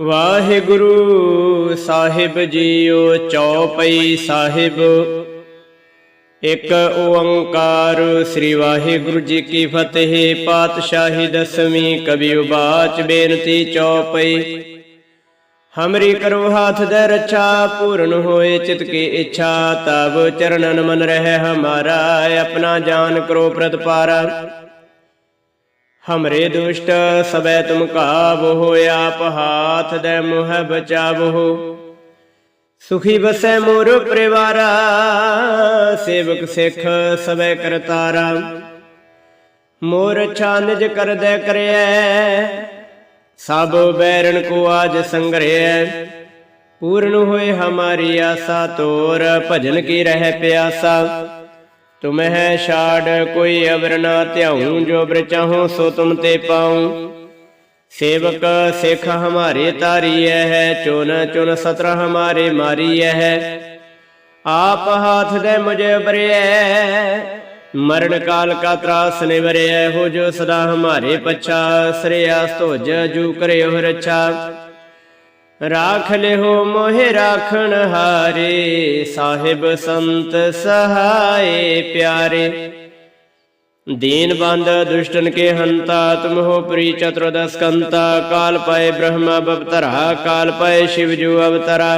ਵਾਹਿਗੁਰੂ ਸਾਹਿਬ JIO ਚੌਪਈ ਸਾਹਿਬ। ਇੱਕ ਓੰਕਾਰ ਸ੍ਰੀ ਵਾਹਿਗੁਰੂ ਜੀ ਕੀ ਫਤਿਹ, ਪਾਤਸ਼ਾਹੀ ਦਸਵੀਂ ਕਵੀ ਉਬਾਚ ਬੇਨਤੀ ਚੌਪਈ। ਹਮਰੀ ਕਰੋ ਹਾਥ ਦੇ ਰੱਛਾ, ਪੂਰਨ ਹੋਏ ਚਿਤ ਕੀ ਇੱਛਾ ਤਬ ਚਰਨਨ ਮਨ ਰਹਿ ਹਮਾਰਾ, ਆਪਣਾ ਜਾਨ ਕਰੋ ਪ੍ਰਤਪਾਰਾ। ਹਮਰੇ ਦੁਸ਼ਟ ਸਬੈ ਤੁਮ ਕਾਬੋ ਆਪ ਹਾਥ ਦੇ ਮੁਹ ਬਚਾਵੋ ਸੁਖੀ ਬਸੈ ਮੋਰ ਪਰਿਵਾਰਾ ਸੇਵਕ ਸਿੱਖ ਸਬੈ ਕਰਤਾਰਾ ਮੋਰ ਛਾਨਜ ਨਿਜ ਕਰਦੈ ਕਰਿਐ ਸਭ ਬੈਰਨ ਕੋ ਆਜ ਸੰਗਰਿਐ ਪੂਰਨ ਹੋਏ ਹਮਾਰੀ ਆਸਾ ਤੋਰ ਭਜਨ ਕੀ ਰਹਿ ਪਿਆਸਾ ਤੁਮਹਿ ਛਾੜ, ਕੋਈ ਅਵਰ ਨਾ ਧਿਆਉ, ਜੋ ਬ੍ਰ ਸੋ ਤੁਮ ਤੇ ਪਾਉ। ਸੇਵਕ ਸਿੱਖ ਹਮਾਰੇ ਤਾਰੀਐ ਹੈ, ਚੁਨ ਚੁਨ ਸਤਰ ਹਮਾਰੇ ਮਾਰੀਐ ਹੈ। ਆਪ ਹਾਥ ਦੇ ਮੁਝੇ ਬਰਿਐ, ਮਰਨ ਕਾਲ ਕਾ ਤਰਾਸ ਨਿਵਰਿਐ, ਹੋ ਜੋ ਸਦਾ ਹਮਾਰੇ ਪਛਾ, ਸ੍ਰੇਆਸ ਧੋਜ ਜੂ ਕਰਿਓ ਰੱਛਾ। ਰਾਖ ਲਿਓ ਮੋਹਿ ਰਾਖਣ ਹਾਰੇ ਸਾਹਿਬ ਸੰਤ ਸਹਾਏ ਪਿਆਰੇ ਦੀਨ ਬੰਦ ਦੁਸ਼ਟਨ ਕੇ ਹੰਤਾ ਤੁਮ ਹੋ ਪ੍ਰੀ ਚਤੁਰਦਸ ਕੰਤਾ ਕਾਲ ਪਏ ਬ੍ਰਹਮਾ ਬਵਤਰਾ ਕਾਲ ਪਏ ਸ਼ਿਵ ਜੂ ਅਵਤਰਾ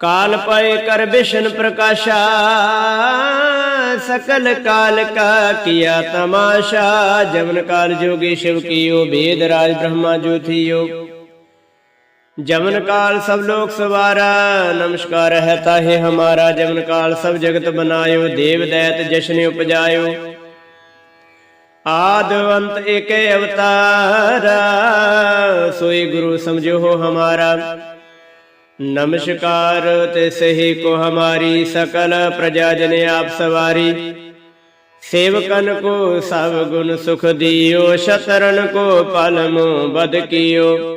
ਕਾਲ ਪਏ ਕਰ ਵਿਸ਼ਨ ਪ੍ਰਕਾਸ਼ਾ ਸਕਲ ਕਾਲ ਕਾ ਕੀਆ ਤਮਾਸ਼ਾ ਜਮਨ ਕਾਲ ਜੋਗੀ ਸ਼ਿਵ ਕੀਓ ਬੇਦ ਰਾਜ ਬ੍ਰਹਮਾ ਜੋ ਥੀਓ ਜਮਨ ਕਾਲ ਸਭ ਲੋਕ ਸਵਾਰਾ, ਨਮਸਕਾਰ ਹੈ ਤਾਹੇ ਹਮਾਰਾ। ਜਮਨ ਕਾਲ ਸਭ ਜਗਤ ਬਨਾਇਓ, ਦੇਵ ਦੈਤ ਜਸ਼ਨ ਉਪਜਾਇਓ। ਆਦ ਅੰਤ ਏਕੇ ਅਵਤਾਰਾ, ਸੋਈ ਗੁਰੂ ਸਮਝੋ ਹੋ ਹਮਾਰਾ। ਨਮਸਕਾਰ ਤੇ ਸਹੀ ਕੋ ਹਮਾਰੀ, ਸਕਲ ਪ੍ਰਜਾ ਜਨ ਆਪ ਸਵਾਰੀ। ਸੇਵਕਨ ਕੋ ਸਭ ਗੁਣ ਸੁਖ ਦਿਓ, ਸ਼ਤਰਨ ਕੋ ਪਲਮ ਬਦ ਕੀਓ।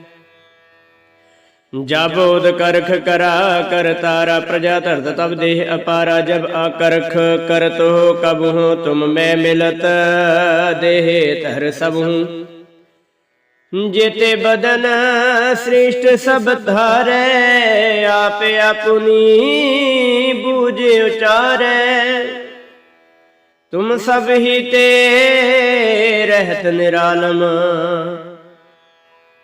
ਜਬ ਉਦ ਕਰਖ ਕਰਾ ਕਰ ਤਾਰਾ ਪ੍ਰਜਾ ਧਰਤ ਤਬ ਦੇਹ ਅਪਾਰਾ ਜਬ ਆਕਰਖ ਕਰਤ ਹੋ ਕਬ ਹੂੰ ਤੁਮ ਮੈਂ ਮਿਲਤ ਦੇਹ ਧਰ ਸਭ ਹੂੰ। ਜੇਤੇ ਬਦਨ ਸ੍ਰਿਸ਼ਟ ਸਭ ਧਾਰੇ, ਆਪੇ ਆਪਨੀ ਬੂਝੇ ਉਚਾਰੇ। ਤੁਮ ਸਭ ਹੀ ਤੇ ਰਹਿਤ ਨਿਰਾਲਮ।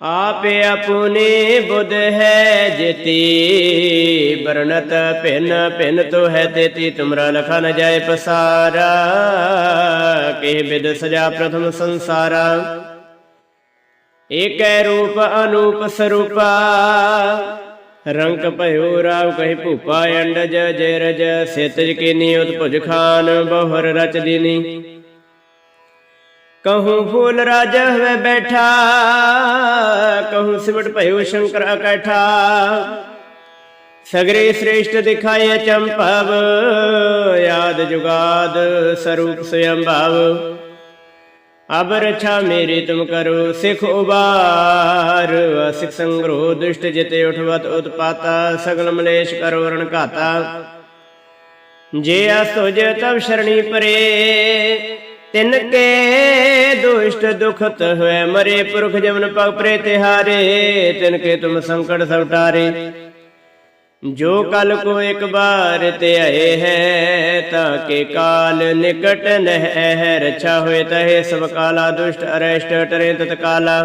ਆਪੇ ਆਪਨੇ ਬੁੱਧ ਹੈ ਜੇਤੀ ਬਰਨਤ ਭਿਨ ਭਿਨ ਤੋ ਹੈ ਤੇਤੀ, ਤੁਮਰਾ ਲਖਾ ਨ ਜਾਏ ਪਸਾਰਾ ਕੇ ਬਿਦ ਸਜਾ ਪ੍ਰਥਮ ਸੰਸਾਰਾ। ਏਕੈ ਰੂਪ ਅਨੂਪ ਸਰੂਪਾ, ਰੰਕ ਭਇਓ ਰਾਵ ਕਹਿ ਭੂਪਾ ਅੰਡਜ, ਜੈ ਰਜ ਕੀਨੀ ਉਤਪੁਜ ਖਾਨ, ਬਹੁਰ ਰਚ ਦੀਨੀ। ਕਹੂੰ ਫੂਲ ਰਾਜ ਹੋਵੇ ਬੈਠਾ ਕਹੂੰ ਸਿਮਟ ਭਇਓ ਸ਼ੰਕਰ ਇਕੱਠਾ ਸਗਰੇ ਸ੍ਰੇਸ਼ਟ ਦਿਖਾਇਆ ਚੰਪਵ ਯਾਦ ਜੁਗਾਦ ਸਰੂਪ ਸਯੰਭਵ ਅਬ ਰਛਾ ਮੇਰੇ ਤੁਮ ਕਰੋ ਸਿਖ ਉਬਾਰ ਸਿਖ ਸੰਗਰੋ ਦੁਸ਼ਟ ਜਿਤੇ ਉਠਵਤ ਉਤਪਾਤਾ ਸਗਲ ਮਲੇਸ਼ ਕਰੋ ਰਣ ਘਾਤਾ ਜੇ ਅਸੁਜ ਤਬ ਸ਼ਰਣੀ ਪਰੇ ਤਿਨ ਕੇ ਦੁਸ਼ਟ ਦੁਖਤ ਹੋਏ ਮਰੇ ਪੁਰਖ ਜਮਨ ਪਗ ਪ੍ਰੇ ਤਿਹਾਰੇ ਤਿਨ ਕੇ ਤੁਮ ਸੰਕਟ ਸਭ ਟਾਰੇ ਜੋ ਕਲ ਕੋ ਇੱਕ ਬਾਰ ਤੇ ਆਏ ਹੈ ਤਾਂ ਕੇ ਕਾਲ ਨਿਕਟ ਨਹਿ ਹੈ ਰਛਾ ਹੋਏ ਤਹੇ ਸਭ ਕਾਲਾ ਦੁਸ਼ਟ ਅਰੇਸ਼ਟ ਟਰੇ ਤਤਕਾਲਾ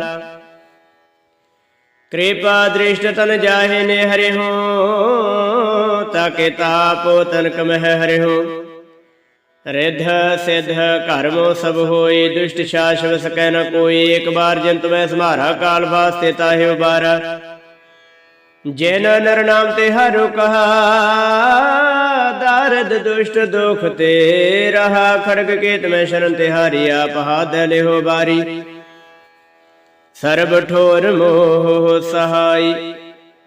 ਕਿਰਪਾ ਦ੍ਰਿਸ਼ਟ ਤਨ ਜਾਹੇ ਨੇ ਹਰਿ ਹੋ ਤਾਕੇ ਤਾਪੋ ਤਨ ਕਮਹਿ ਹਰਿ ਹੋ ਰਿਧ ਸਿਧ ਕਰਮੋ ਸਭ ਹੋਈ ਦੁਸ਼ਟ ਸ਼ਾਸਵ ਸਕੈ ਨ ਕੋਈ। ਇੱਕ ਬਾਰ ਜੰਤ ਮੈਂ ਸਮਾਰਾ ਕਾਲ ਵਾਸਤੇ ਤਾਹਿ ਉਬਾਰਾ। ਜਿਨ ਨਰ ਨਾਮ ਤੇ ਹਰਿ ਕਹਾ, ਦਰਦ ਦੁਸ਼ਟ ਦੁਖ ਤੇ ਰਹਾ। ਖੜਗ ਕੇਤ ਮੈਂ ਸ਼ਰਨ ਤੇ ਹਾਰੀ ਆਪ ਹਾਦ ਬਾਰੀ। ਸਰਬ ਠੋਰ ਮੋਹ ਸਹਾਈ,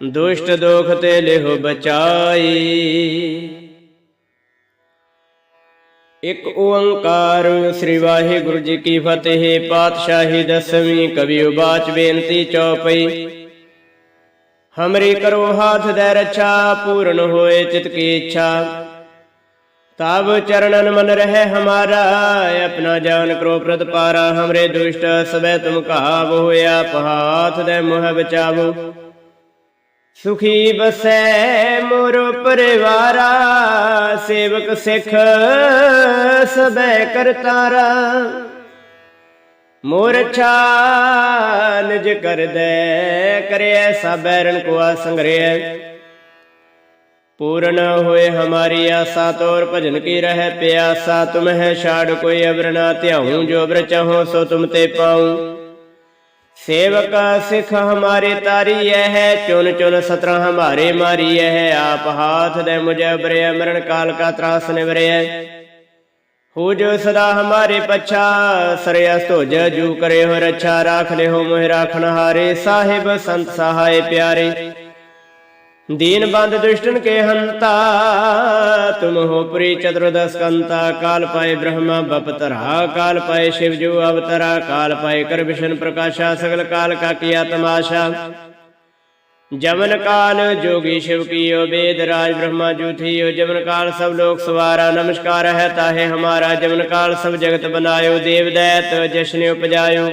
ਦੁਸ਼ਟ ਦੁਖ ਤੇ ਲਿਹੋ ਬਚਾਈ। ਇੱਕ ਓੰਕਾਰ। ਸ੍ਰੀ ਵਾਹਿਗੁਰੂ ਜੀ ਕੀ ਫਤਿਹ। ਪਾਤਸ਼ਾਹੀ ਦਸਵੀਂ ਕਵੀ ਉਬਾਚ ਬੇਨਤੀ ਚੌਪਈ। ਹਮਰੀ ਕਰੋ ਹਾਥ ਦੇ ਰੱਛਾ, ਪੂਰਨ ਹੋਏ ਚਿਤ ਕੀ ਇੱਛਾ। ਤਬ ਚਰਣਨ ਮਨ ਰਹਿ ਹਮਾਰਾ, ਆਪਣਾ ਜਾਨ ਕਰੋ ਪ੍ਰਤ ਪਾਰਾ। ਹਮਰੇ ਦੁਸ਼ਟ ਸਬੈ ਤੁਮ ਕਾਬ ਹੋਇਆ ਪਹਾਥ ਦੇ ਮੋਹ ਬਚਾਵੋ ਸੁਖੀ ਬਸੈ ਮੋਰ ਪਰਿਵਾਰਾ, ਸੇਵਕ ਸਿੱਖ ਸਬੈ ਕਰਤਾਰਾ ਮੋਰ ਅੱਛਾ ਨਿਜ ਕਰਦੈ, ਕਰਿਐ ਸਬੈਰਨ ਕੋ ਸੰਗਰਿਐ। ਪੂਰਨ ਹੋਏ ਹਮਾਰੀ ਆਸਾ, ਤੋਰ ਭਜਨ ਕੀ ਰਹਿ ਪਿਆਸਾ ਤੁਮ ਹੈ ਛਾੜ ਕੋਈ ਅਬਰ ਨਾ ਧਿਆਉ, ਜੋ ਅਬਰ ਚਾਹੋ ਸੋ ਤੁਮ ਤੇ ਪਾਉ। ਸੇਵਕ ਸਿੱਖ ਹਮਾਰੇ ਤਾਰੀਐ ਹੈ ਚੁਨ ਚੁਨ ਸਤਰਾ ਹਮਾਰੇ ਮਾਰੀਐ ਹੈ, ਆਪ ਹਾਥ ਦੇ ਮੁਝੇ ਬਰੇ ਮਰਨ ਕਾਲ ਕਾ ਤਰਾਸ ਨਿਵਰਿਐ ਹੋ ਜੋ ਸਦਾ ਹਮਾਰੇ ਪਛਾ ਸਰਿਆ ਧੋਜ ਜੂ ਕਰੇ ਹੋ ਰੱਛਾ, ਰਾਖ ਲੈ ਹੋ ਮੋਹਿ ਰਾਖਣ ਹਾਰੇ, ਸਾਹਿਬ ਸੰਤ ਸਹਾਏ ਪਿਆਰੇ। ਦੀਨ ਬੰਦ ਦੁਸ਼ਟਨ ਕੇ ਹੰਤਾ, ਤੁਮ ਹੋ ਪ੍ਰੀ ਚਤੁਰਦਸ ਕੰਤਾ ਕਾਲ ਪਾਏ ਬ੍ਰਹਮਾ ਬਪਤਰਾ ਕਾਲ ਪਾਏ ਸ਼ਿਵ ਜੋ ਅਵਤਰਾ, ਕਾਲ ਪਾਏ ਕਰ ਵਿਸ਼ਨ ਪ੍ਰਕਾਸ਼ਾ, ਸਗਲ ਕਾਲ ਕਾ ਕੀਆ ਤਮਾਸ਼ਾ ਜਮਨ ਕਾਲ ਜੋਗੀ ਸ਼ਿਵ ਕੀਓ ਵੇਦ ਰਾਜ ਬ੍ਰਹਮਾ ਜੂਥੀਓ ਜਮਨ ਕਾਲ ਸਭ ਲੋਕ ਸਵਾਰਾ, ਨਮਸਕਾਰ ਹੈ ਤਾਹੇ ਹਮਾਰਾ ਜਮਨ ਕਾਲ ਸਭ ਜਗਤ ਬਨਾਇਓ, ਦੇਵ ਦੈਤ ਜਸ਼ਨਿ ਉਪਜਾਇਓ।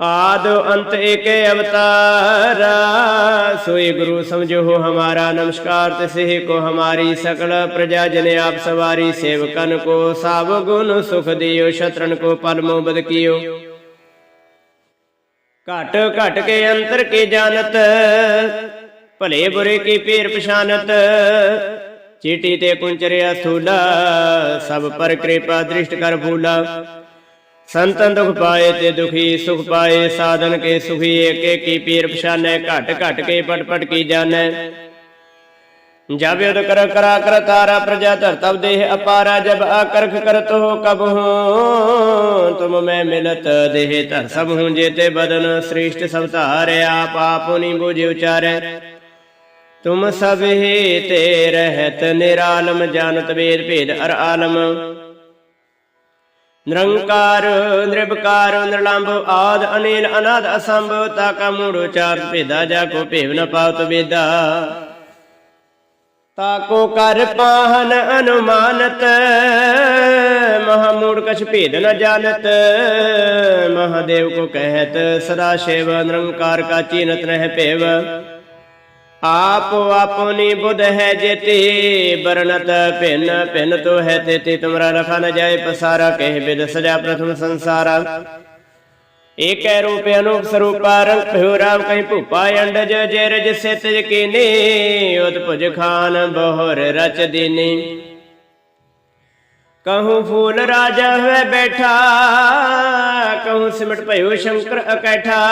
ਆਦ ਅੰਤ ਏਕੇ ਅਵਤਾਰਾ। ਸੋਏ ਗੁਰੂ ਸਮਝੋ ਹਮਾਰਾ ਨਮਸਕਾਰ ਤਿਸਹਿ ਕੋ ਹਮਾਰੀ ਸਕਲ ਪ੍ਰਜਾ ਜਨ ਆਪ ਸਵਾਰੀ, ਸੇਵਕਨ ਕੋ ਸਭ ਗੁਣ ਸੁਖ ਦਿਓ, ਸ਼ਤਰਨ ਕੋ ਪਰਮੋ ਬਦ ਕੀਓ। ਘਟ ਘਟ ਕੇ ਅੰਤਰ ਕੀ ਜਾਣਤ, ਭਲੇ ਬੁਰੇ ਕੀ ਪੀਰ ਪਛਾਨਤ। ਚੀਟੀ ਤੇ ਕੁੰਚਰਿਆ ਸੂਲਾ, ਸਭ ਪਰ ਕਿਰਪਾ ਦ੍ਰਿਸ਼ਟ ਕਰ ਭੂਲਾ। ਸੰਤਨ ਦੁਖ ਪਾਏ ਤੇ ਦੁਖੀ ਸੁਖ ਪਾਏ, ਸਾਧਨ ਕੇ ਸੁਖੀ, ਏਕੇ ਕੀ ਪੀਰ ਪਛਾਨੈ, ਘਟ ਘਟ ਕੇ ਪਟ ਪਟ ਕੀ ਜਾਣੈ। ਜਬ ਯੁਧ ਕਰ ਕਰਾ ਕਰ ਤਾਰਾ ਪ੍ਰਜਾ ਧਰ ਤਬ ਦੇਹ ਅਪਾਰਾ, ਜਬ ਆਕਰਖ ਕਰਤ ਹੋ ਕਬ ਹੋ, ਤੁਮ ਮੈਂ ਮਿਲਤ ਦੇਹ ਧਰ ਸਭ ਹੂੰ ਜੇਤੇ ਬਦਨ, ਸ੍ਰਿਸ਼ਟ ਸਭ ਧਾਰੇ, ਆਪ ਆਪੁਨੀ ਬੁਝ ਉਚਾਰੈ। ਤੁਮ ਸਭ ਹੀ ਤੇ ਰਹਿਤ ਨਿਰਾਲਮ, ਜਾਣਤ ਵੇਦ ਭੇਦ ਅਰ ਆਲਮ। ਨਿਰੰਕਾਰ ਨਿਰਭਕਾਰ ਨਿਰਲੰਭ, ਆਦ ਅਨੀਲ ਅਨਾਦ, ਅਸੰਭ ਤਾ ਕਾ ਮੂੜ ਉਚਾਰ ਭੇਦਾ, ਜਾ ਕੋ ਭੇਵ ਨ ਪਾਵਤ ਵੇਦਾ। ਤਾਕੋ ਕਰ ਪਾਹਨ ਅਨੁਮਾਨਤ ਮਹਾਮੂੜ ਕਛ ਭੇਦ ਨ ਜਾਣਤ, ਮਹਾਦੇਵ ਕੋ ਕਹਿਤ, ਸਦਾ ਸ਼ਿਵ ਨਿਰੰਕਾਰ ਕਾ ਚੀਨਤ ਰਹਿ ਭੇਵ। ਆਪ ਆਪਨੀ ਬੁਧ ਹੈ ਜੇਤੀ ਬਰਨਤ ਭਿੰਨ ਭਿੰਨ ਤੋ ਹੈ ਤੇਤੀ, ਤੁਮਰਾ ਰਖਾ ਨ ਜਾਏ ਪਸਾਰਾ, ਕਹਿ ਬਿਦ ਸਜਾ ਪ੍ਰਥਮ ਸੰਸਾਰਾ। ਏਕੈ ਰੂਪ ਅਨੂਪ ਸਰੂਪਾ, ਰੰਗ ਭਿਉ ਰਾਮ ਕਹੀਂ ਭੂਪਾ, ਅੰਡਜ ਜੇ ਰਜ ਸਿਤਜ ਕੀਨੀ ਉਤ ਭੁਜ ਖਾਨ ਬਹੁਰ ਰਚ ਦੀਨੀ। ਕਹੂੰ ਫੂਲ ਰਾਜਾ ਹੋਏ ਬੈਠਾ, ਕਹੂੰ ਸਿਮਟ ਭਇਓ ਸ਼ੰਕਰ ਅਕੈਠਾ।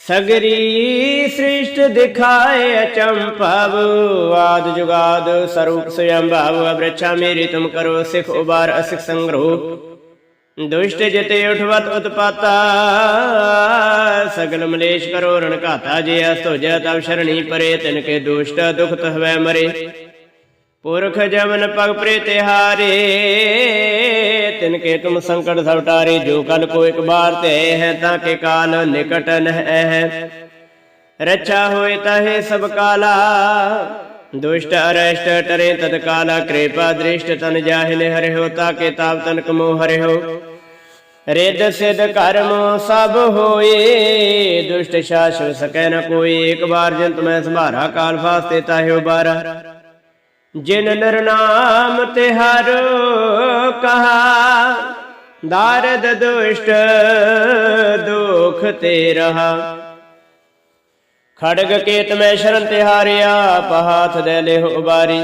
ਸਗਰੀ ਸ੍ਰਿਸ਼ਟ ਦਿਖਾਏ ਅਚੰਭਵ ਆਦ ਜੁਗਾਦ ਸਰੂਪ ਸਯੰਭਵ ਅਬ੍ਰਛਾ ਮੇਰੀ ਤੁਮ ਕਰੋ ਸਿਖ ਉਬਾਰ ਅਸਿਖ ਸੰਗ੍ਰਹ ਦੁਸ਼ਟ ਜਿਤੇ ਉਠਵਤ ਉਤਪਾਤਾ, ਸਗਲ ਮਲੇਸ਼ ਕਰੋ ਰਣ ਘਾਤਾ, ਜੇ ਅਸਤੋਜ ਤਵ ਸ਼ਰਣੀ ਪਰੇ, ਤਿਨ ਕੇ ਦੁਸ਼ਟ ਦੁਖਤ ਹਵੈ ਮਰੇ। ਪੁਰਖ ਜਮਨ ਪਗ ਪ੍ਰੇ ਤਿਹਾਰੇ ਤਿਨ ਕੇ ਤੁਮ ਸੰਕਟ ਸਭ ਟਾਰੇ ਜੋ ਕਲ ਕੋ ਇੱਕ ਬਾਰ ਤੇ ਹੈ, ਤਾਂ ਕੇ ਕਾਲ ਨਿਕਟ ਨਹਿ ਹੈ। ਰੱਛਾ ਹੋਏ ਤਾਹੇ ਸਭ ਕਾਲਾ, ਦੁਸ਼ਟ ਅਰਸ਼ਟ ਟਰੇ ਤਤ ਕਿਰਪਾ ਦ੍ਰਿਸ਼ਟ ਤਨ ਜਾਹਿਨ ਹਰਿ ਹੋ ਤਾਕੇ ਤਾਪ ਤਨ ਕਮੋ ਹਰਿ ਰਿੱਧ ਸਿਧ ਕਰਮ ਸਭ ਹੋਏ, ਦੁਸ਼ਟ ਸ਼ਾਸਵ ਸਕੈ ਨ ਕੋਈ ਇੱਕ ਵਾਰ ਜੰਤ ਮੈਂ ਸੰਭਾਰਾ, ਕਾਲ ਫਾਸਤੇ ਤਾਹਿ ਉਬਾਰਾ ਜਿਨ ਨਰ ਤੇ ਹਰ ਕਹਾ, ਦਾਰਦ ਦੁਸ਼ਟ ਦੁਖ ਤੇ ਰਹਾ। ਖੜਗ ਕੇਤ ਮੈਂ ਸ਼ਰਨ ਤਿਹਾਰਿਆ ਪਹਾਥ ਦੇ ਲਿਹ ਉਬਾਰੀ।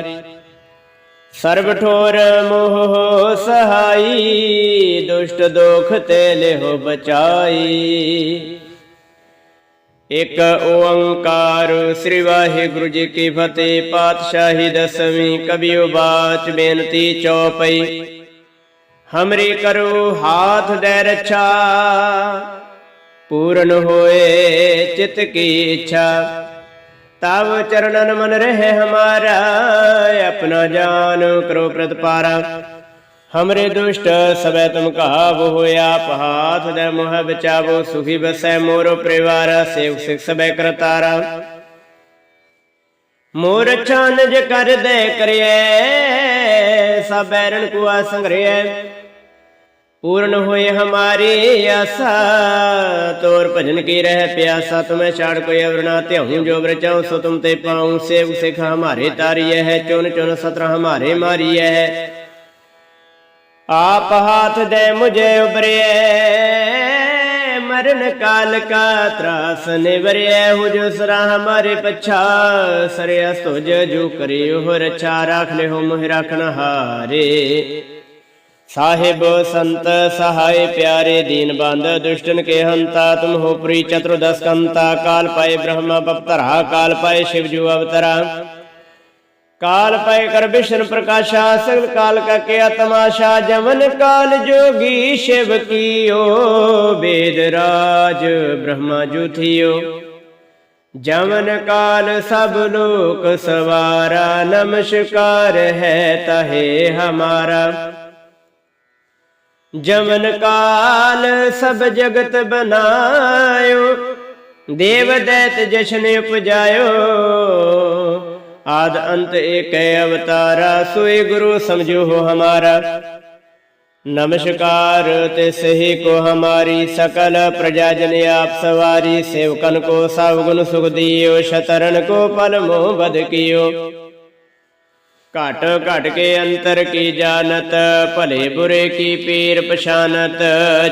ਸਰਬ ਠੋਰ ਮੋਹ ਸਹਾਈ, ਦੁਸ਼ਟ ਦੁਖ ਤੇ ਲਿਹੋ ਬਚਾਈ। ਇਕ ਓੰਕਾਰ ਸ੍ਰੀ ਵਾਹਿਗੁਰੂ ਜੀ ਕੀ ਫਤਿਹ, ਪਾਤਸ਼ਾਹੀ ਦਸਵੀਂ ਕਬੀਓ ਬਾਚ ਬੇਨਤੀ ਚੌਪਈ। ਹਮਰੀ ਕਰੋ ਹਾਥ ਦੇ ਰੱਛਾ, ਪੂਰਨ ਹੋਏ ਚਿਤ ਕੀ ਇੱਛਾ। ਤਬ ਚਰਨਨ ਮਨ ਰਹੇ ਹਮਾਰਾ, ਆਪਣਾ ਜਾਨ ਕਰੋ ਪ੍ਰਤਪਾਰਾ। ਹਮਰੇ ਦੁਸ਼ਟ ਸਬੈ ਤੁਮ ਕਹਾਵੋ ਹੋਇਆ ਪਹਾਥ ਦੇ ਮੋਹ ਬਚਾਵੋ ਸੁਖੀ ਬਸੈ ਮੋਰੋ ਪਰਿਵਾਰ ਸੇਵ ਸਿਖ ਸਬੈ ਕਰਤਾਰਾ ਮੋਰ ਛਾਨਜ ਕਰ ਦੇ ਕਰਿਐ ਸਬੈਰਨ ਕੁਆ ਸੰਗਰਿਐ ਪੂਰਨ ਹੋਏ ਹਮਾਰੀ ਆਸਾ ਤੋਰ ਭਜਨ ਕੀ ਰਹਿ ਪਿਆਸਾ ਤੁਮੈ ਛਾੜ ਕੋਈ ਅਵਰ ਨਾ ਧਿਆਉ ਜੋ ਬਰਚਾਉ ਸੋ ਤੁਮ ਤੇ ਪਾਉ ਸੇਵ ਸਿਖ ਹਮਾਰੇ ਤਾਰੀਐ ਹੈ ਚੁਨ ਚੁਨ ਸਤਰ ਹਮਾਰੇ ਮਾਰੀਐ ਹੈ ਆਪ ਹਾਥ ਦੇ ਮੁਝੇ ਉਬਰਿਐ ਮਰਨ ਕਾਲ ਕਾ ਤਰਾਸ ਨਿਵਰਿਐ ਹੁਜਸਰਾ ਹਮਾਰੇ ਪਛਾ ਸਰਿਆ ਸੁਜ ਜੋ ਕਰਿਓ ਹੋ ਰਛਾ, ਰਾਖ ਲਿਓ ਮੋਹਿ ਰਾਖਣ ਹਾਰੇ। ਸਾਹਿਬ ਸੰਤ ਸਹਾਇ ਪਿਆਰੇ ਦੀਨ ਬੰਦ, ਦੁਸ਼ਟਨ ਕੇ ਹੰਤਾ, ਤੁਮ ਹੋ ਪ੍ਰੀ ਚਤੁਰਦਸ ਕੰਤਾ, ਕਾਲ ਪਾਏ ਬ੍ਰਹਮਾ ਬਪਤਰਾ, ਕਾਲ ਪਾਏ ਸ਼ਿਵ ਜੂ ਅਵਤਰਾ। ਕਾਲ ਪੈ ਕਰ ਵਿਸ਼ਨ ਪ੍ਰਕਾਸ਼ਾ, ਸਗਲ ਕਾਲ ਕਾ ਕਿਆ ਤਮਾਸ਼ਾ ਜਮਨ ਕਾਲ ਜੋਗੀ ਸ਼ਿਵ ਕੀਓ ਬੇਦ ਰਾਜ ਬ੍ਰਹਮਾ ਜੁਥਿਓ। ਜਮਨ ਕਾਲ ਸਭ ਲੋਕ ਸਵਾਰਾ, ਨਮਸਕਾਰ ਹੈ ਤਹੇ ਹਮਾਰਾ। ਜਮਨ ਕਾਲ ਸਭ ਜਗਤ ਬਨਾਇਓ, ਦੇਵ ਦੈਤ ਜਸ਼ਨ ਉਪਜਾਇਓ। ਆਦ ਅੰਤ ਏਕੈ ਅਵਤਾਰਾ, ਸੋਈ ਗੁਰੂ ਸਮਝੋ ਹੋ ਹਮਾਰਾ। ਨਮਸਕਾਰ ਤੇ ਸਹੀ ਕੋ ਹਮਾਰੀ, ਸਕਲ ਪ੍ਰਜਾ ਜਨ ਆਪ ਸਵਾਰੀ, ਸੇਵਕਨ ਕੋ ਸਭ ਗੁਣ ਸੁਖ ਦਿਓ, ਸ਼ਤਰਨ ਕੋ ਪਲ ਮੋਹ ਬਦ ਕੀਓ। ਘਟ ਘਟ ਕੇ ਅੰਤਰ ਕੀ ਜਾਣਤ, ਭਲੇ ਬੁਰੇ ਕੀ ਪੀਰ ਪਛਾਨਤ,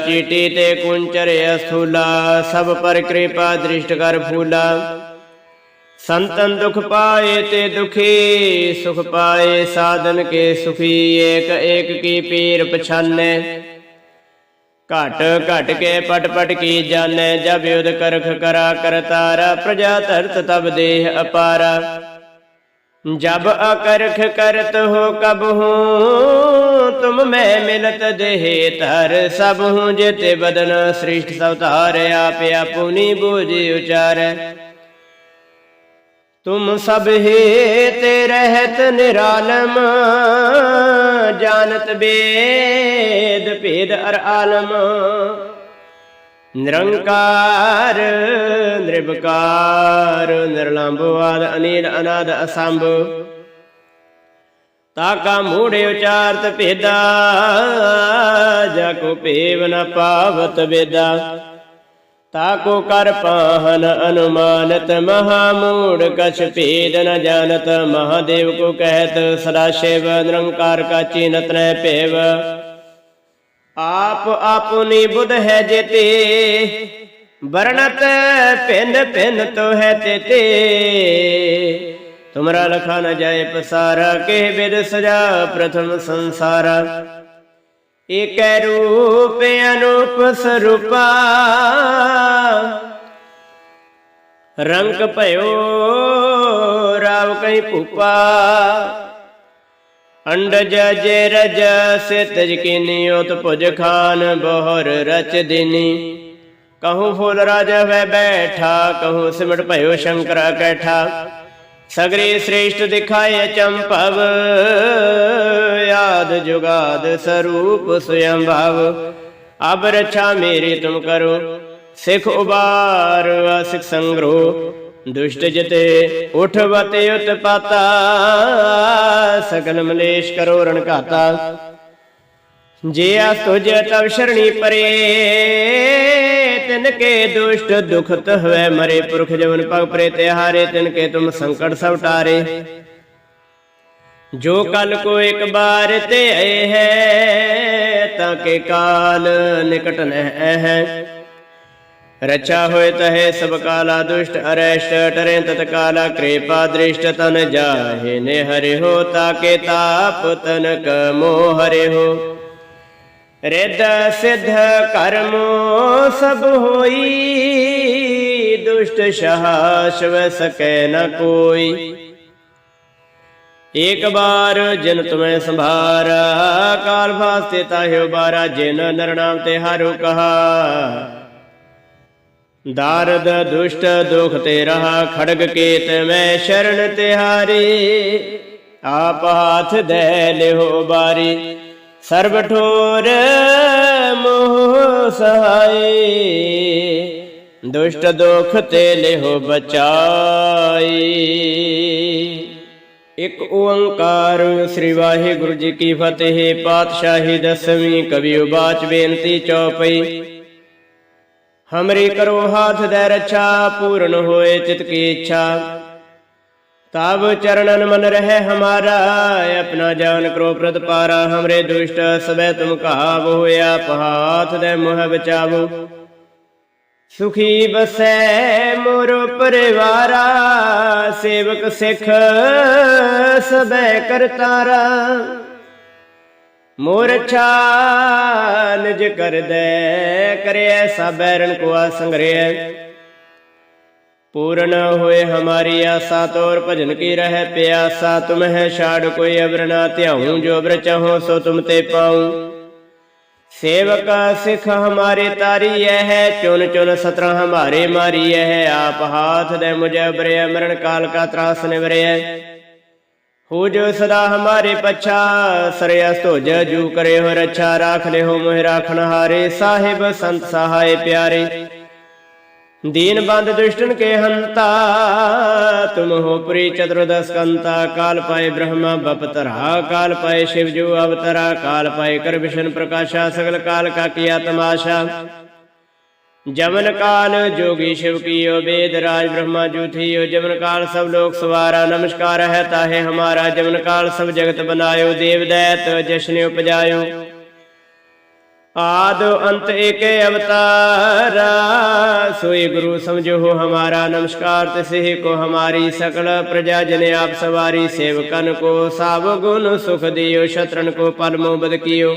ਚੀਟੀ ਤੇ ਕੁੰਚਰ ਅਸਥੂਲਾ, ਸਭ ਪਰ ਕਿਰਪਾ ਦ੍ਰਿਸ਼ਟ ਕਰ ਫੂਲਾ। ਸੰਤਨ ਦੁਖ ਪਾਏ ਤੇ ਦੁਖੀ, ਸੁਖ ਪਾਏ ਸਾਧਨ ਕੇ ਸੁਖੀ, ਏਕ ਏਕ ਕੀ ਪੀਰ ਪਛਾਨੈ। ਘਟ ਘਟ ਕੇ ਪਟ ਪਟ ਕੀ ਜਾਣੈ, ਜਬ ਯੁਧ ਕਰਖ ਕਰਾ ਕਰਤਾਰਾ ਪ੍ਰਜਾ ਧਰਤ ਤਬ ਦੇਹ ਅਪਾਰਾ। ਜਬ ਅਕਰਖ ਕਰਤ ਹੋ ਕਬ ਹੂੰ, ਤੁਮ ਮੈਂ ਮਿਲਤ ਦੇਹ ਧਰ। ਸਭ ਹੂੰ ਜਿਤੇ ਬਦਨ ਸ੍ਰਿਸ਼ਟ ਸਵਤਾਰ ਆਪਿਆ ਪੂਨੀ ਬੂਝੇ ਉਚਾਰੈ। तुम सब हे ते रहत निरालम जानत वेद भेद अर आलम ਨਿਰੰਕਾਰ ਨਿਰਭਕਾਰ ਨਿਰਲੰਭ ਆਦ ਅਨੀਲ ਅਨਾਦ ਅਸੰਭ ਤਾਕਾ ਮੂੜੇ ਉਚਾਰਤ ਭੇਦਾ ਜਾ ਕੋ ਭੇਵ ਨ ਪਾਵਤ ਵੇਦਾ ਤਾਕੋ ਕਰ ਪਾਹਨ ਅਨੁਮਾਨਤ ਮਹਾ ਮੂੜ ਕਛ ਭੇਦ ਨ ਜਾਣਤ, ਮਹਾਦੇਵ ਕੋ ਕਹਿਤ, ਸਦਾ ਸ਼ਿਵ ਨਿਰੰਕਾਰ ਕਾ ਚੀਨਤ ਨੈ ਭੇਵ। ਆਪ ਆਪਨੀ ਬੁਧ ਹੈ ਜੇਤੇ, ਵਰਣਤ ਪਿੰਨ ਪਿੰਨ ਤੋ ਹੈ ਤੇਤੇ। ਤੁਮਰਾ ਲਖਾ ਨ ਜਾਏ ਪਸਾਰਾ ਕੇ ਬਿਦ ਸਜਾ ਪ੍ਰਥਮ ਸੰਸਾਰਾ। ਏਕੈ ਰੂਪ ਅਨੂਪ ਸਰੂਪਾ ਰੰਗ ਭਇਓ, ਰਾਵ ਕਈ ਭੂਪਾ। ਅੰਡਜ ਜੇ ਰਜ ਸਿਤਜ ਕੀਨੀ, ਉਤ ਭੁਜ ਖਾਨ ਬੋਹਰ ਰਚ ਦਿਨੀ। ਕਹੂੰ ਫੁੱਲ ਰਾਜ ਵੈ ਬੈਠਾ, ਕਹੂੰ ਸਿਮਟ ਭਇਓ ਸ਼ੰਕਰਾ ਕੈਠਾ। ਸਗਰੇ ਸ੍ਰੇਸ਼ਟ ਦਿਖਾਏ ਚੰਪਵ ਯਾਦ ਜੁਗਾਦ ਸਰੂਪ ਸੁਯੰ ਭਵ ਅਬ ਰਛਾ ਮੇਰੀ ਤੁਮ ਕਰੋ ਸਿਖ ਉਬਾਰ ਸਿਖ ਸੰਗਰੋ, ਦੁਸ਼ਟ ਜਤੇ ਉਠ ਬਤੇ ਉਤਪਾਤਾ ਸਗਲ ਮਲੇਸ਼ ਕਰੋ ਰਣ ਘਾਤਾ। ਜੇ ਆ ਤੁਜ ਤਵ ਸ਼ਰਣੀ ਪਰੇ, ਤਿਨ ਕੇ ਦੁਸ਼ਟ ਦੁਖਤ ਹੋਵੇ ਮਰੇ, ਪੁਰਖ ਜਵਨ ਪਗ ਪਰੇ ਤੇ ਹਾਰੇ ਤਿਨ ਕੇ ਤੁਮ ਸੰਕਟ ਸਭ ਟਾਰੇ। ਜੋ ਕਲ ਕੋ ਇੱਕ ਬਾਰ ਤੇ ਆਏ ਹੈ, ਤਾਂ ਕੇ ਕਾਲ ਨਿਕਟ ਨਹਿ ਹੈ ਰਚਾ ਹੋਏ ਤਹੇ ਸਭ ਕਾਲਾ ਦੁਸ਼ਟ ਅਰੈਸ਼ਟ ਟਰੇ ਤਤ ਕਾਲਾ ਕਿਰਪਾ ਦ੍ਰਿਸ਼ਟ ਤਨ ਜਾਹੇ ਨੇ ਹਰਿ ਹੋ ਤਾਕੇ ਤਾਪ ਤਨਕ ਮੋਹ ਹਰਿ ਹੋ ਰਿੱਧ ਸਿੱਧ ਕਰਮੋ ਸਭ ਹੋਈ ਦੁਸ਼ਟ ਸ਼ਹਾਸ਼ਵ ਸਕੈ ਨ ਕੋਈ ਏਕ ਬਾਰ ਜਿਨ ਤੁਮੈ ਸੰਭਾਰਾ ਕਾਲ ਫਾਸਤੇ ਤਾਹਿਓ ਬਾਰਾ ਜਿਨ ਨਰਨਾਮ ਤੇ ਹਾਰੂ ਕਹਾ ਦਾਰਦ ਦੁਸ਼ਟ ਦੁਖ ਤੇ ਰਹਾ ਖੜਗ ਕੇਤ ਮੈਂ ਸ਼ਰਨ ਤਿਹਾਰੀ। ਆਪ ਹਾਥ ਦੇ ਲਿਓ ਬਾਰੀ, ਸਰਬ ਠੋਰ ਮੋਹ ਸਹਾਈ ਦੁਸ਼ਟ ਦੁਖ ਤੇ ਲਿਓ ਬਚਾਈ ਇਕ ਓੰਕਾਰ ਸ੍ਰੀ ਵਾਹਿਗੁਰੂ ਜੀ ਕੀ ਫਤਿਹ, ਪਾਤਸ਼ਾਹੀ ਦਸਵੀਂ ਕਵੀ ਉਬਾਚ ਬੇਨਤੀ ਚੌਪਈ। ਹਮਰੀ ਕਰੋ ਹਾਥ ਦੇ ਰੱਛਾ ਪੂਰਨ ਹੋਏ ਚਿਤ ਕੀ ਇੱਛਾ ਤਬ ਚਰਣਨ ਮਨ ਰਹਿ ਹਮਾਰਾ ਆਪਣਾ ਜਾਨ ਕਰੋ ਪ੍ਰਤ ਹਮਰੇ ਦੁਸ਼ਟ ਸਬੈ ਤੁਮ ਕਹਾਵ ਹੋਇਆ ਪਹਾਥ ਦੇ ਮੋਹ ਬਚਾਵੋ ਸੁਖੀ ਬਸੈ ਮੋਰ ਪਰਿਵਾਰਾ ਸੇਵਕ ਸਿੱਖ ਸਬੈ ਕਰਤਾਰਾ ਮੋਰ ਛਾ ਨਿਜ ਕਰਦੈ, ਕਰਿਐ ਸਬੈਰਨ ਕੋ ਸੰਗਰਿਐ ਪੂਰਨ ਹੋਏ ਹਮਾਰੀ ਆਸਾ, ਤੋਰ ਭਜਨ ਕੀ ਰਹਿ ਪਿਆਸਾ, ਤੁਮ ਹੈ ਛਾੜ ਕੋਈ ਅਬਰ ਧਿਆਉ, ਜੋ ਅਬਰ ਚਾਹੋ ਸੋ ਤੁਮ ਤੇ ਪਾਉ। ਸੇਵਕ ਸਿੱਖ ਹਮਾਰੇ ਤਾਰੀ ਹੈ ਚੁਨ ਚੁਨ ਸਤਰਾ ਹਮਾਰੇ ਮਾਰੀ ਹੈ, ਆਪ ਹਾਥ ਦੇ ਮੁਝੇ ਬਰੇ ਮਰਨ ਕਾਲ ਕਾ ਤਰਾਸ ਨਿਵਰਿਐ ਹੋ ਸਦਾ ਹਮਾਰੇ ਪਛਾ ਸਰਯਸ ਧੋਜ ਜੂ ਕਰੇ ਹੋ ਰੱਛਾ ਰਾਖ ਲੈ ਹੋ ਮੋਹਿ ਰਾਖਣ ਹਾਰੇ, ਸਾਹਿਬ ਸੰਤ ਸਹਾਏ ਪਿਆਰੇ। ਦੀਨ ਬੰਦ ਦੁਸ਼ਟਨ ਕੇ ਹੰਤਾ, ਤੁਮ ਹੋ ਪ੍ਰੀ ਚਤੁਰਦਸ ਕੰਤਾ, ਕਾਲ ਪਾਏ ਬ੍ਰਹਮਾ ਬਪਤਰਾ ਕਾਲ ਪਾਏ ਸ਼ਿਵ ਜੂ ਅਵਤਰਾ, ਕਾਲ ਪਾਏ ਕਰ ਵਿਸ਼ਨ ਪ੍ਰਕਾਸ਼ਾ, ਸਗਲ ਕਾਲ ਕਾ ਕੀਆ ਤਮਾਸ਼ਾ ਜਮਨ ਕਾਲ ਜੋਗੀ ਸ਼ਿਵ ਕੀਓ ਵੇਦ ਰਾਜ ਬ੍ਰਹਮਾ ਜੂਥੀਓ ਜਮਨ ਕਾਲ ਸਭ ਲੋਕ ਸਵਾਰਾ, ਨਮਸਕਾਰ ਹੈ ਤਾਹੇ ਹਮਾਰਾ ਜਮਨ ਕਾਲ ਸਭ ਜਗਤ ਬਨਾਇਓ, ਦੇਵ ਦੈਤ ਜਸ਼ਨ ਉਪਜਾਇਓ। ਆਦ ਅੰਤ ਏਕੇ ਅਵਤਾਰਾ, ਸੋਈ ਗੁਰੂ ਸਮਝੋ ਹਮਾਰਾ, ਨਮਸਕਾਰ ਤਿਸਹਿ ਕੋ ਹਮਾਰੀ ਸਕਲ ਪ੍ਰਜਾ ਜਨ ਆਪ ਸਵਾਰੀ, ਸੇਵਕਨ ਕੋ ਸਭ ਗੁਣ ਸੁਖ ਦਿਓ, ਸ਼ਤਰਨ ਕੋ ਪਰਮੋ ਬਦ ਕੀਓ।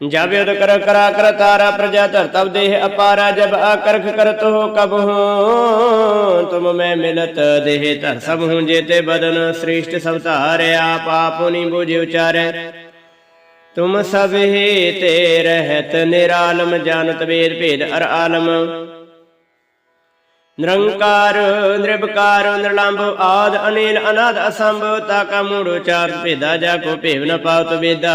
ਜਬ ਯੁਧ ਕਰ ਕਰਾ ਕਰ ਤਾਰਾ ਪ੍ਰਜਾ ਧਰ ਤਬ ਦੇਹ ਅਪਾਰਾ ਜਬ ਆਕਰਖ ਕਰਤ ਹੋ ਕਬ ਹੋ ਤੁਮ ਮੈਂ ਮਿਲਤ ਦੇਹ ਧਰ ਸਭ ਹੂੰ ਜੇਤੇ ਬਦਨ ਸ੍ਰਿਸ਼ਟ ਸਭ ਧਾਰੇ ਆਪ ਆਪੁਨੀ ਬੁਝ ਉਚਾਰੈ। ਤੁਮ ਸਭ ਹੀ ਤੇ ਰਹਿਤ ਨਿਰਾਲਮ, ਜਾਣਤ ਵੇਦ ਭੇਦ ਅਰ ਆਲਮ। ਨਿਰੰਕਾਰ ਨਿਰਭਕਾਰ ਨਿਰਲੰਭ, ਆਦ, ਅਨੀਲ, ਅਨਾਦ, ਅਸੰਭ ਤਾਕਾ ਮੂੜ ਉਚਾਰ, ਭੇਦਾ ਜਾ ਕੋ ਭੇਵ ਨ ਪਾਵਤ ਵੇਦਾ।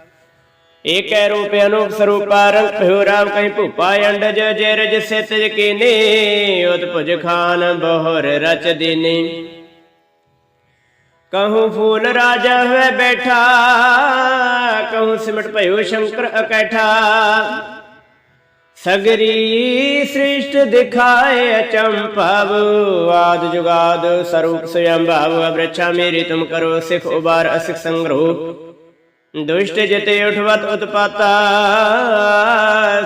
ਏਕੈ ਰੂਪ ਅਨੂਪ ਸਰੂਪਾ ਰੰਗ ਭਿਉ ਰਾਮ ਕਹੀਂ ਭੂਪਾ ਅੰਡਜ ਜੇ ਰਜ ਸਿਤਜ ਕੀਨੀ ਖਾਨ ਬਹੁਰ ਰਚ ਦੀਨੀ। ਕਹੂੰ ਫੂਲ ਰਾਜਾ ਹੋਏ ਬੈਠਾ, ਕਹੂੰ ਸਿਮਟ ਭਇਓ ਸ਼ੰਕਰ ਅਕੈਠਾ। ਸਗਰੀ ਸ੍ਰਿਸ਼ਟ ਦਿਖਾਏ ਅਚੰਭਵ ਆਦ ਜੁਗਾਦ ਸਰੂਪ ਸਯੰਭਵ ਅਬ੍ਰਛਾ ਮੇਰੀ ਤੁਮ ਕਰੋ ਸਿਖ ਉਬਾਰ ਅਸਿਖ ਸੰਗ੍ਰਹ ਦੁਸ਼ਟ ਜਿਤੇ ਉਠਵਤ ਉਤਪਾਤਾ,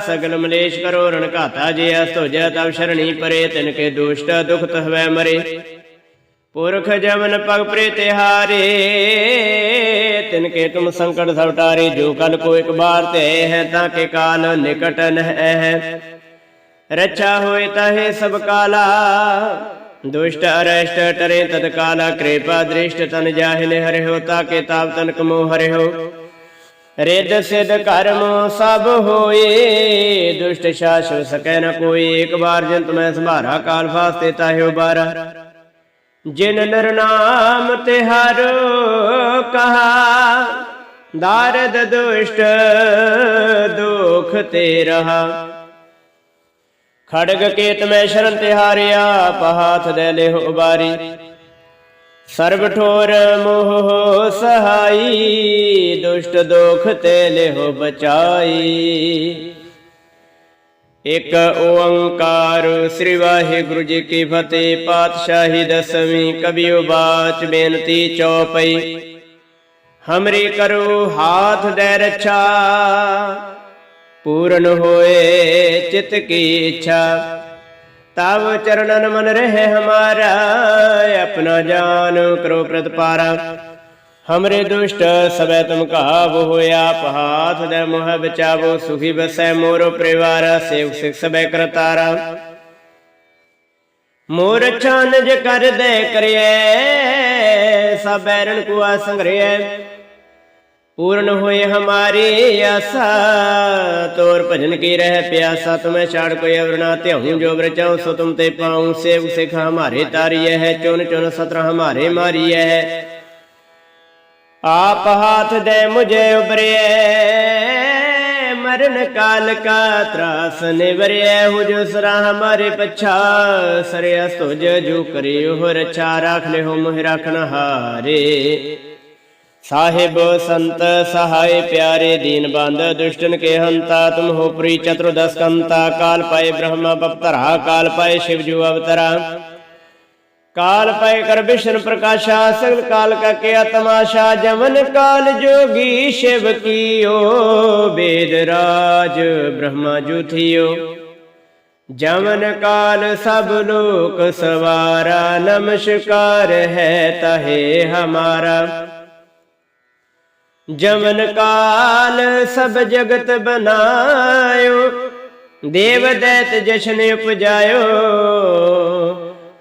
ਸਗਲ ਮਲੇਸ਼ ਕਰੋ ਰਣ ਘਾਤਾ ਜੇ ਅਸਤੋਜ ਤਵ ਸ਼ਰਣੀ ਪਰੇ, ਤਿਨ ਕੇ ਦੁਸ਼ਟ ਦੁਖਤ ਹਵੈ ਮਰੇ। ਪੁਰਖ ਜਮਨ ਪਗ ਪ੍ਰੇ ਤਿਹਾਰੇ ਤਿਨ ਕੇ ਤੁਮ ਸੰਕਟ ਸਭ ਟਾਰੇ, ਜੋ ਕਲ ਕੋ ਇੱਕ ਬਾਰ ਤੇ ਹੈ ਤਾਂ ਕੇ ਕਾਲ ਨਿਕਟ ਨਹਿ ਹੈ ਰੱਛਾ ਹੋਏ ਤਾਹੇ ਸਭ ਕਾਲਾ ਦੁਸ਼ਟ ਅਰਸ਼ਟ ਟਰੇ ਤਤ ਕਿਰਪਾ ਦ੍ਰਿਸ਼ਟ ਤਨ ਜਾਹਿ ਨੇ ਹਰਿ ਹੋ ਤਾ ਕੇ ਤਾਪ ਤਨ ਕਮੋ ਹਰਿ ਹੋ ਰਿੱਧ ਸਿਧ ਕਰਮ ਸਭ ਹੋਏ ਦੁਸ਼ਟ ਸ਼ਾਸਵ ਸਕੈ ਨ ਕੋਈ ਇੱਕ ਵਾਰ ਜੰਤ ਮੈਂ ਸੰਭਾਰਾ ਕਾਲ ਫਾਸਤੇ ਤਾਹਿਓ ਬਾਰਾ ਜਿਨ ਨਰ ਨਾਮ ਤੇ ਹਰ ਕਹਾ ਦਾਰਦ ਦੁਸ਼ਟ ਦੁਖ ਤੇ ਰਹਾ ਖੜਗ ਕੇਤ ਮੈਂ ਸ਼ਰਨ ਤਿਹਾਰਿਆ, ਪਹਾਥ ਦੇ ਲਿਹੁ ਉਬਾਰੀ। ਸਰਬ ਠੋਰ ਮੋਹ ਸਹਾਈ, ਦੁਸ਼ਟ ਦੋਖ ਤੇ ਲਿਹੁ ਬਚਾਈ। ਇਕ ਓੰਕਾਰ ਸ੍ਰੀ ਵਾਹਿਗੁਰੂ ਜੀ ਕੀ ਫਤਿਹ, ਪਾਤਸ਼ਾਹੀ ਦਸਵੀਂ ਕਬੀਓ ਬਾਚ ਬੇਨਤੀ ਚੌਪਈ। ਹਮਰੀ ਕਰੋ, ਹਾਥ ਦੇ ਰੱਛਾ। ਪੂਰਨ ਹੋਏ ਚਿਤ ਕੀ ਇੱਛਾ। ਤਬ ਚਰਨਨ ਮਨ ਰਹੇ ਹਮਾਰਾ, ਆਪਣਾ ਜਾਨ ਕਰੋ ਪ੍ਰਤਪਾਰਾ ਹਮਰੇ ਦੁਸ਼ਟ ਸਬੈ ਤੁਮ ਕਾਬ ਹੋਇਆ ਪਹਾਥ ਦੇ ਮੋਹ ਬਚਾਵੋ, ਸੁਖੀ ਬਸੈ ਮੋਰੋ ਪਰਿਵਾਰ, ਸੇਵ ਸਿਖ ਸਬੈ ਕਰਤਾਰਾ। ਮੋਰ ਛਾਨਜ ਕਰ ਦੇ ਕਰਿਐ ਸਬੈਰਨ ਕੁਆ ਸੰਗਰਿਐ ਪੂਰਨ ਹੋਏ ਹਮਾਰੀ ਆਸਾ। ਤੋਰ ਭਜਨ ਕੀ ਰਹਿ ਪਿਆਸਾ, ਤੁਮੈ ਛਾੜ ਕੋਈ ਅਵਰ ਨਾ ਧਿਆਉ ਜੋ ਬਰ ਸੋ ਤੁਮ ਤੇ ਪਾਉ। ਸੇਵ ਸਿਖ ਹਮਾਰੇ ਤਾਰੀਐ ਹੈ ਚੁਨ ਚੁਨ ਸਤਰ ਹਮਾਰੇ ਮਾਰੀਐ ਹੈ। ਆਪ ਹਾਥ ਦੇ ਮੁਝੇ ਉਬਰਿਐ ਮਰਨ ਕਾਲ ਕਾ ਤਰਾਸ ਨਿਵਰਿਐ। ਹੁਜਸਰਾ ਹਮਾਰੇ ਪਛਾ, ਸਰਿਆ ਤੁਜ ਜੋ ਕਰਿਓ ਰਛਾ ਰਾਖ ਲਿਓ ਮੋਹਿ ਰਖਨ ਹਾਰੇ। ਸਾਹਿਬ ਸੰਤ ਸਹਾਇ ਪਿਆਰੇ ਦੀਨ ਬੰਦ, ਦੁਸ਼ਟਨ ਕੇ ਹੰਤਾ ਤੁਮ ਹੋ ਪ੍ਰੀ ਚਤੁਰਦਸ ਕੰਤਾ ਕਾਲ ਪਾਏ ਬ੍ਰਹਮਾ ਬਪਤਰਾ, ਕਾਲ ਪਾਏ ਸ਼ਿਵ ਜੂ ਅਵਤਰਾ। ਕਾਲ ਪੈ ਕਰ ਵਿਸ਼ਨ ਪ੍ਰਕਾਸ਼ਾ ਸਗਲ ਕਾਲ ਕਾ ਕਿਆ ਤਮਾਸ਼ਾ ਜਮਨ ਕਾਲ ਜੋਗੀ ਸ਼ਿਵ ਕੀਓ ਵੇਦ ਰਾਜ ਬ੍ਰਹਮਾ ਜੁਥਿਓ ਜਮਨ ਕਾਲ ਸਭ ਲੋਕ ਸਵਾਰਾ, ਨਮਸਕਾਰ ਹੈ ਤਹੇ ਹਮਾਰਾ। ਜਮਨ ਕਾਲ ਸਭ ਜਗਤ ਬਨਾਇਓ, ਦੇਵ ਦੈਤ ਜਸ਼ਨ ਉਪਜਾਇਓ।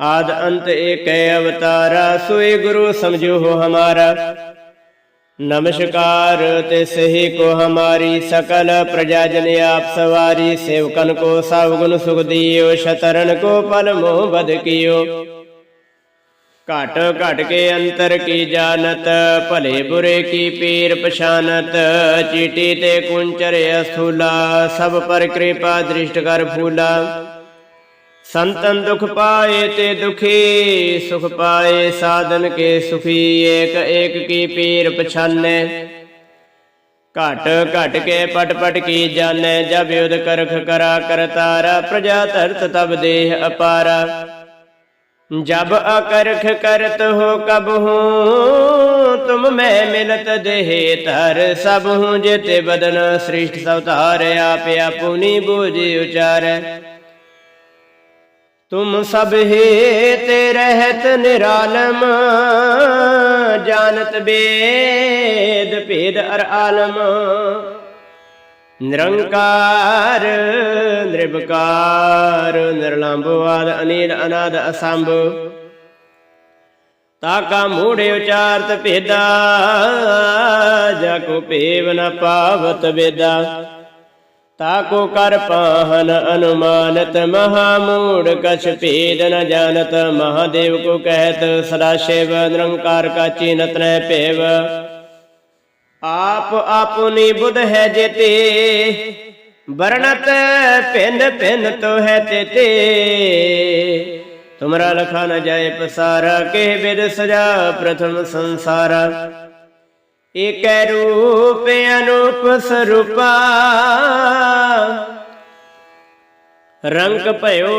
ਆਦ ਅੰਤ ਏਕੈ ਅਵਤਾਰਾ, ਸੋਏ ਗੁਰੂ ਸਮਝੋ ਹੋ ਹਮਾਰਾ। ਨਮਸਕਾਰ ਤੇ ਸਹੀ ਕੋ ਹਮਾਰੀ, ਸਕਲ ਪ੍ਰਜਾ ਜਨ ਆਪ ਸਵਾਰੀ, ਸੇਵਕਨ ਕੋ ਸਭ ਗੁਣ ਸੁਖ ਦਿਓ, ਸ਼ਤਰਨ ਕੋ ਪਲ ਮੋਹ ਘਟ ਘਟ ਕੇ ਅੰਤਰ ਕੀ ਜਾਣਤ? ਭਲੇ ਬੁਰੇ ਕੀ ਪੀਰ ਪਛਾਨਤ? ਚੀਟੀ ਤੇ ਕੁੰਚਰ ਅਸਥੂਲਾ, ਸਭ ਪਰ ਕਿਰਪਾ ਦ੍ਰਿਸ਼ਟ ਕਰ ਫੂਲਾ। ਸੰਤਨ ਦੁਖ ਪਾਏ ਤੇ ਦੁਖੀ, ਸੁਖ ਪਾਏ ਸਾਧਨ ਕੇ ਸੁਖੀ, ਏਕ ਏਕ ਕੀ ਪੀਰ ਪਛਾਨੈ। ਘਟ ਘਟ ਕੇ ਪਟ ਪਟ ਕੀ ਜਾਣੈ, ਜਬ ਯੁਧ ਕਰਖ ਕਰਾ ਕਰਤਾਰਾ ਪ੍ਰਜਾ ਧਰਤ ਤਬ ਦੇਹ ਅਪਾਰਾ। ਜਬ ਅਕਰਖ ਕਰਤ ਹੋ ਕਬ ਹੂੰ, ਤੁਮ ਮੈਂ ਮਿਲਤ ਦੇਹ ਧਰ ਸਭ ਹੂੰ, ਜਿਤੇ ਬਦਨ ਸ੍ਰਿਸ਼ਟ ਸਵਤਾਰ ਆਪ ਆਪੁਨੀ ਬੂਝ ਉਚਾਰੈ। ਤੁਮ ਸਭ ਹੀ ਤੇ ਰਹਿਤ ਨਿਰਾਲਮ, ਜਾਣਤ ਬੇਦ ਭੇਦ ਅਰ ਆਲਮ। ਨਿਰੰਕਾਰ ਨਿਰਭਕਾਰ ਨਿਰਲੰਭਵਾਦ ਅਨੀਲ, ਅਨਾਦ, ਅਸੰਭ। ਤਾਕਾ ਮੂੜੇ ਉਚਾਰਤ ਭੇਦਾ, ਜਾ ਕੋ ਭੇਵ ਨ ਪਾਵਤ ਵੇਦਾ। ਤਾਕੋ ਕਰ ਪਾਹਨ ਅਨੁਮਾਨਤ, ਮਹਾ ਮੂੜ ਕਛ ਭੇਦ ਨ ਜਾਣਤ, ਮਹਾਦੇਵ ਕੋ ਕਹਿਤ, ਸਦਾ ਸ਼ਿਵ, ਨਿਰੰਕਾਰ ਕਾ ਚੀਨਤ ਨੈ ਭੇਵ। ਆਪ ਆਪੁਨੀ ਬੁਧ ਹੈ ਜੇਤੇ, ਵਰਣਤ ਭਿੰਨ ਭਿੰਨ ਤੋ ਹੈ ਤੇਤੇ। ਤੁਮਰਾ ਲਖਾ ਨ ਜਾਏ ਪਸਾਰਾ, ਕੇ ਬਿਦ ਸਜਾ ਪ੍ਰਥਮ ਸੰਸਾਰਾ। ਏਕੈ ਰੂਪ ਅਨੂਪ ਸਰੂਪਾ। ਰੰਗ ਭਇਓ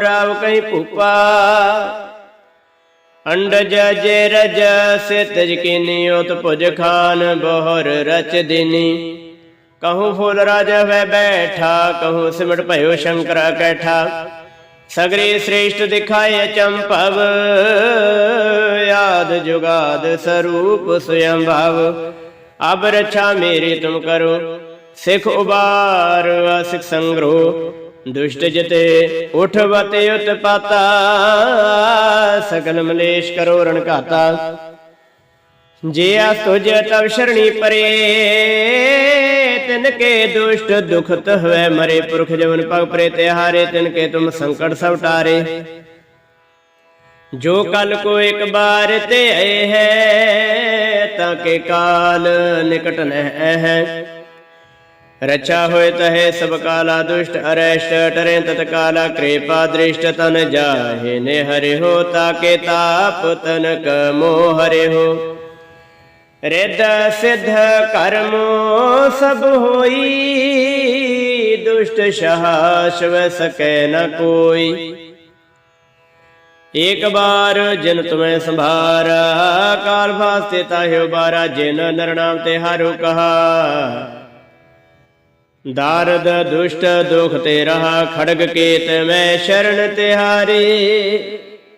ਰਾਵ ਕਈ ਭੂਪਾ। ਅੰਡਜ ਜੇ ਰਜ ਸਿਤਜ ਕਿਨਿਯੋਤ ਭੁਜ ਖਾਨ ਬਹਰ ਰਚ ਦਿਨੀ। ਕਹੂੰ ਫੂਲ ਰਾਜ ਵੈ ਬੈਠਾ, ਕਹੂੰ ਸਿਮਟ ਭਇਓ ਸ਼ੰਕਰ ਕੈਠਾ। ਸਗਰੇ ਸ੍ਰੇਸ਼ਟ ਦਿਖਾਏ ਚੰਪਵ ਯਾਦ ਜੁਗਾਦ ਸਰੂਪ ਸਯੰ ਭਵ। ਅਬ ਰਛਾ ਮੇਰੀ ਤੁਮ ਕਰੋ, ਸਿਖ ਉਬਾਰ ਸਿਖ ਸੰਗਰੋ। ਦੁਸ਼ਟ ਜਤੇ ਉਠ ਉਤਪਾਤਾ, ਸਗਲ ਮਲੇਸ਼ ਕਰੋ ਰਣ ਘਾਤਾ। ਜੇ ਆ ਤੁਜ ਤਵ ਸ਼ਰਣੀ ਪਰੇ, ਤਿਨ ਕੇ ਦੁਸ਼ਟ ਦੁਖਤ ਹੋਵੇ ਮਰੇ, ਪੁਰਖ ਜਵਨ ਪਗ ਪਰੇ ਤੇ ਹਾਰੇ ਤਿਨ ਕੇ ਤੁਮ ਸੰਕਟ ਸਭ ਟਾਰੇ। ਜੋ ਕਲ ਕੋ ਇੱਕ ਬਾਰ ਤੇ ਆਏ ਹੈ, ਤਾਂ ਕੇ ਕਾਲ ਨਿਕਟ ਨਹਿ ਹੈ ਰਚਾ ਹੋਏ ਤਹੇ ਸਭ ਕਾਲਾ ਦੁਸ਼ਟ ਅਰੈਸ਼ਟ ਟਰੇ ਤਤ ਕਾਲਾ ਕਿਰਪਾ ਦ੍ਰਿਸ਼ਟ ਤਨ ਜਾਹੇ ਨੇ ਹਰਿ ਹੋ ਤਾਕੇ ਤਾਪ ਤਨਕ ਮੋਹ ਹਰਿ ਹੋ ਰਿੱਧ ਸਿੱਧ ਕਰਮੋ ਸਭ ਹੋਈ ਦੁਸ਼ਟ ਸ਼ਹਾਸ਼ਵ ਸਕੈ ਨ ਕੋਈ ਏਕ ਬਾਰ ਜਿਨ ਤੁਮੈ ਸੰਭਾਰਾ ਕਾਲ ਫਾਸਤੇ ਤਾਹਿਓ ਬਾਰਾ ਜਿਨ ਨਰਨਾਮ ਤੇ ਹਾਰੂ ਕਹਾ ਦਾਰਦ ਦੁਸ਼ਟ ਦੁਖ ਤੇ ਰਹਾ ਖੜਗ ਕੇਤ ਮੈਂ ਸ਼ਰਨ ਤਿਹਾਰੀ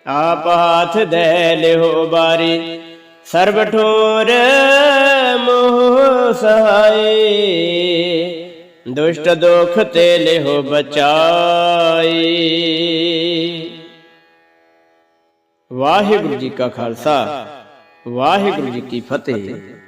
ਆਪ ਹਾਥ ਦੇ ਲਿਓ ਬਾਰੀ ਸਰਬ ਠੋਰ ਮੋਹ ਸਹਾਈ ਦੁਸ਼ਟ ਦੁਖ ਤੇ ਲਿਓ ਬਚਾਈ ਵਾਹਿਗੁਰੂ ਜੀ ਕਾ ਖਾਲਸਾ ਵਾਹਿਗੁਰੂ ਜੀ ਕੀ ਫਤਿਹ